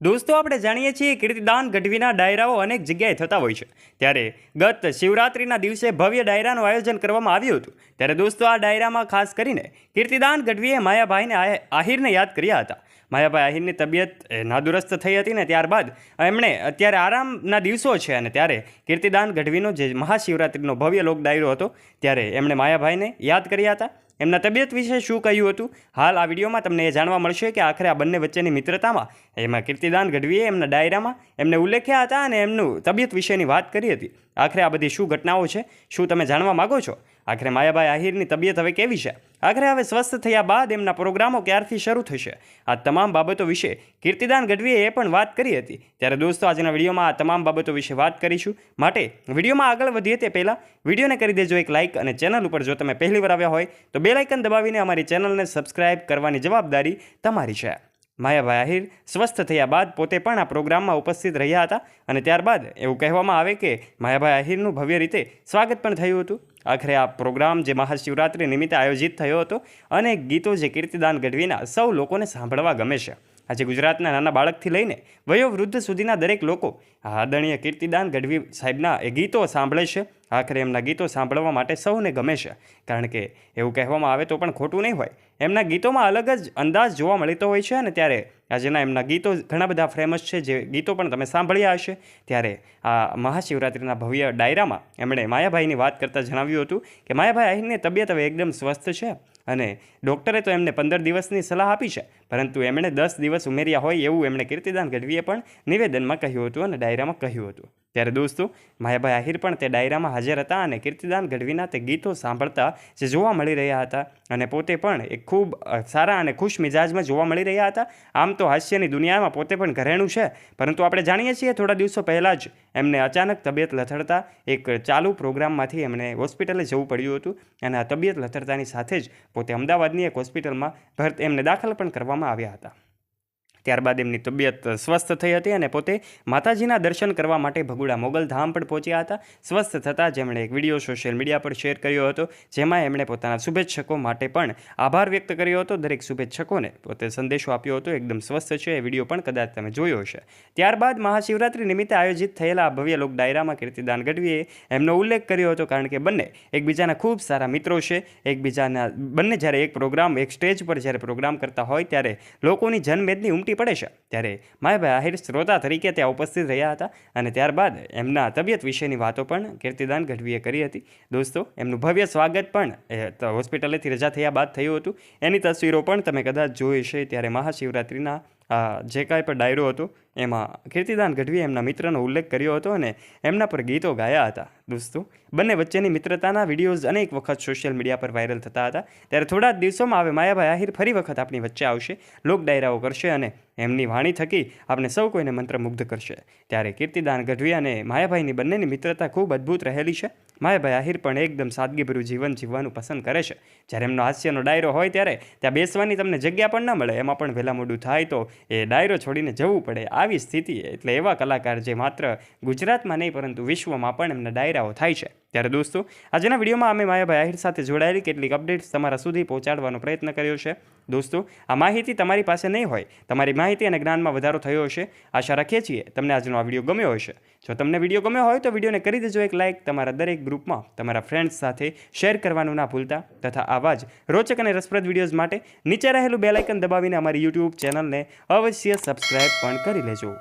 દોસ્તો, આપણે જાણીએ છીએ કીર્તિદાન ગઢવીના ડાયરાઓ અનેક જગ્યાએ થતા હોય છે. ત્યારે ગત શિવરાત્રિના દિવસે ભવ્ય ડાયરાનું આયોજન કરવામાં આવ્યું હતું. ત્યારે દોસ્તો, આ ડાયરામાં ખાસ કરીને કીર્તિદાન ગઢવીએ માયાભાઈને આહિરને યાદ કર્યા હતા. માયાભાઈ આહિરની તબિયત નાદુરસ્ત થઈ હતી ને ત્યારબાદ એમણે અત્યારે આરામના દિવસો છે અને ત્યારે કીર્તિદાન ગઢવીનો જે મહાશિવરાત્રિનો ભવ્ય લોક ડાયરો હતો, ત્યારે એમણે માયાભાઈને યાદ કર્યા હતા. એમના તબિયત વિશે શું કહ્યું હતું? હાલ આ વિડીયોમાં તમને એ જાણવા મળશે કે આખરે આ બંને વચ્ચેની મિત્રતામાં, એમાં કીર્તિદાન ગઢવીએ એમના ડાયરામાં એમને ઉલ્લેખ્યા હતા અને એમનું તબિયત વિશેની વાત કરી હતી. આખરે આ બધી શું ઘટનાઓ છે, શું તમે જાણવા માગો છો? આખરે માયાભાઈ આહિરની તબિયત હવે કેવી છે? આખરે હવે સ્વસ્થ થયા બાદ એમના પ્રોગ્રામો ક્યારથી શરૂ થશે? આ તમામ બાબતો વિશે કીર્તિદાન ગઢવીએ એ પણ વાત કરી હતી. ત્યારે દોસ્તો, આજના વિડીયોમાં આ તમામ બાબતો વિશે વાત કરીશું. માટે વિડીયોમાં આગળ વધીએ તે પહેલાં વિડીયોને કરી દેજો એક લાઇક અને ચેનલ ઉપર જો તમે પહેલી વાર આવ્યા હોય, તો બે લાઇકન દબાવીને અમારી ચેનલને સબસ્ક્રાઇબ કરવાની જવાબદારી તમારી છે. માયાભાઈ આહિર સ્વસ્થ થયા બાદ પોતે પણ આ પ્રોગ્રામમાં ઉપસ્થિત રહ્યા હતા અને ત્યારબાદ એવું કહેવામાં આવે કે માયાભાઈ આહિરનું ભવ્ય રીતે સ્વાગત પણ થયું હતું. આખરે આ પ્રોગ્રામ જે મહાશિવરાત્રિ નિમિત્તે આયોજિત થયો હતો અને ગીતો જે કીર્તિદાન ગઢવીના સૌ લોકોને સાંભળવા ગમે છે. આજે ગુજરાતના નાના બાળકથી લઈને વયોવૃદ્ધ સુધીના દરેક લોકો આદરણીય કીર્તિદાન ગઢવી સાહેબના એ ગીતો સાંભળે છે. આખરે એમના ગીતો સાંભળવા માટે સૌને ગમે છે. કારણ કે એવું કહેવામાં આવે તો પણ ખોટું નહીં હોય. એમના ગીતોમાં અલગ જ અંદાજ જોવા મળતો હોય છે અને ત્યારે આજના એમના ગીતો ઘણા બધા ફેમસ છે. જે ગીતો પણ તમે સાંભળ્યા હશે. ત્યારે આ મહાશિવરાત્રિના ભવ્ય ડાયરામાં એમણે માયાભાઈની વાત કરતાં જણાવ્યું હતું કે, માયાભાઈ, અહીંની તબિયત હવે એકદમ સ્વસ્થ છે અને ડૉક્ટરે તો એમને પંદર દિવસની સલાહ આપી છે. પરંતુ એમણે દસ દિવસ ઉમેર્યા હોય એવું એમણે કીર્તિદાન ગઢવીએ પણ નિવેદનમાં કહ્યું હતું અને ડાયરામાં કહ્યું હતું. ત્યારે દોસ્તો માયાભાઈ આહિર પણ તે ડાયરામાં હાજર હતા અને કીર્તિદાન ગઢવીના તે ગીતો સાંભળતા જે જોવા મળી રહ્યા હતા અને પોતે પણ એક ખૂબ સારા અને ખુશ મિજાજમાં જોવા મળી રહ્યા હતા. આમ તો હાસ્યની દુનિયામાં પોતે પણ ઘરેણું છે, પરંતુ આપણે જાણીએ છીએ થોડા દિવસો પહેલાં જ એમને અચાનક તબિયત લથડતા એક ચાલુ પ્રોગ્રામમાંથી એમણે હોસ્પિટલે જવું પડ્યું હતું અને આ તબિયત લથડતાની સાથે જ પોતે અમદાવાદની એક હોસ્પિટલમાં ભરત એમને દાખલ પણ કરવામાં આવ્યા હતા. ત્યારબાદ એમની તબિયત સ્વસ્થ થઈ હતી અને પોતે માતાજીના દર્શન કરવા માટે ભગુડા મોગલ ધામ પણ પહોંચ્યા હતા. સ્વસ્થ થતાં જેમણે એક વીડિયો સોશિયલ મીડિયા પર શેર કર્યો હતો, જેમાં એમણે પોતાના શુભેચ્છકો માટે પણ આભાર વ્યક્ત કર્યો હતો. દરેક શુભેચ્છકોને પોતે સંદેશો આપ્યો હતો, એકદમ સ્વસ્થ છે. એ વીડિયો પણ કદાચ તમે જોયો હશે. ત્યારબાદ મહાશિવરાત્રિ નિમિત્તે આયોજિત થયેલા ભવ્ય લોક ડાયરામાં કીર્તિદાન ગઢવીએ એમનો ઉલ્લેખ કર્યો હતો, કારણ કે બંને એકબીજાના ખૂબ સારા મિત્રો છે. એકબીજાના, બંને જ્યારે એક પ્રોગ્રામ, એક સ્ટેજ પર જ્યારે પ્રોગ્રામ કરતા હોય ત્યારે લોકોની જનમેદની ઉમટી પડે છે. ત્યારે માયાભાઈ આહિર શ્રોતા તરીકે ત્યાં ઉપસ્થિત રહ્યા હતા અને ત્યારબાદ એમના તબિયત વિશેની વાતો પણ કીર્તિદાન ગઢવીએ કરી હતી. દોસ્તો, એમનું ભવ્ય સ્વાગત પણ હોસ્પિટલેથી રજા થયા બાદ થયું હતું. એની તસવીરો પણ તમે કદાચ જોઈ છે ત્યારે મહાશિવરાત્રિના આ જે કાંઈ પણ ડાયરો હતો, એમાં કીર્તિદાન ગઢવીએ એમના મિત્રનો ઉલ્લેખ કર્યો હતો અને એમના પર ગીતો ગાયા હતા. દોસ્તો, બંને વચ્ચેની મિત્રતાના વિડીયોઝ અનેક વખત સોશિયલ મીડિયા પર વાયરલ થતા હતા. ત્યારે થોડા જ દિવસોમાં હવે માયાભાઈ આહિર ફરી વખત આપણી વચ્ચે આવશે, લોક ડાયરાઓ કરશે અને એમની વાણી થકી આપણે સૌ કોઈને મંત્રમુગ્ધ કરશે. ત્યારે કીર્તિદાન ગઢવી અને માયાભાઈની બંનેની મિત્રતા ખૂબ અદ્ભુત રહેલી છે. માયાભાઈ આહિર પણ એકદમ સાદગીભર્યું જીવન જીવવાનું પસંદ કરે છે. જ્યારે એમનો હાસ્યનો ડાયરો હોય ત્યારે ત્યાં બેસવાની તમને જગ્યા પણ ન મળે. એમાં પણ વહેલા મોડું થાય તો એ ડાયરો છોડીને જવું પડે. આવી સ્થિતિ એટલે એવા કલાકાર જે માત્ર ગુજરાતમાં નહીં, પરંતુ વિશ્વમાં પણ એમના ડાયરાઓ થાય છે. ત્યારે દોસ્તો, આજના વિડીયોમાં અમે માયાભાઈ આહિર સાથે જોડાયેલી કેટલીક અપડેટ્સ તમારા સુધી પહોંચાડવાનો પ્રયત્ન કર્યો છે. દોસ્તો, આ માહિતી તમારી પાસે નહીં હોય, તમારી માહિતી અને જ્ઞાનમાં વધારો થયો હશે. આશા રાખીએ છીએ તમને આજનો આ વીડિયો ગમ્યો હશે. જો તમને વીડિયો ગમ્યો હોય તો વિડીયોને કરી દેજો એક લાઇક તમારા દરેક ગ્રુપમાં તમારા ફ્રેન્ડ્સ સાથે શેર કરવાનું ના ભૂલતા તથા આવા જ રોચક અને રસપ્રદ વિડીયોઝ માટે નીચે રહેલું બેલાઇકન દબાવીને અમારી યુટ્યુબ ચેનલને અવશ્ય સબસ્ક્રાઈબ પણ કરી લેજો.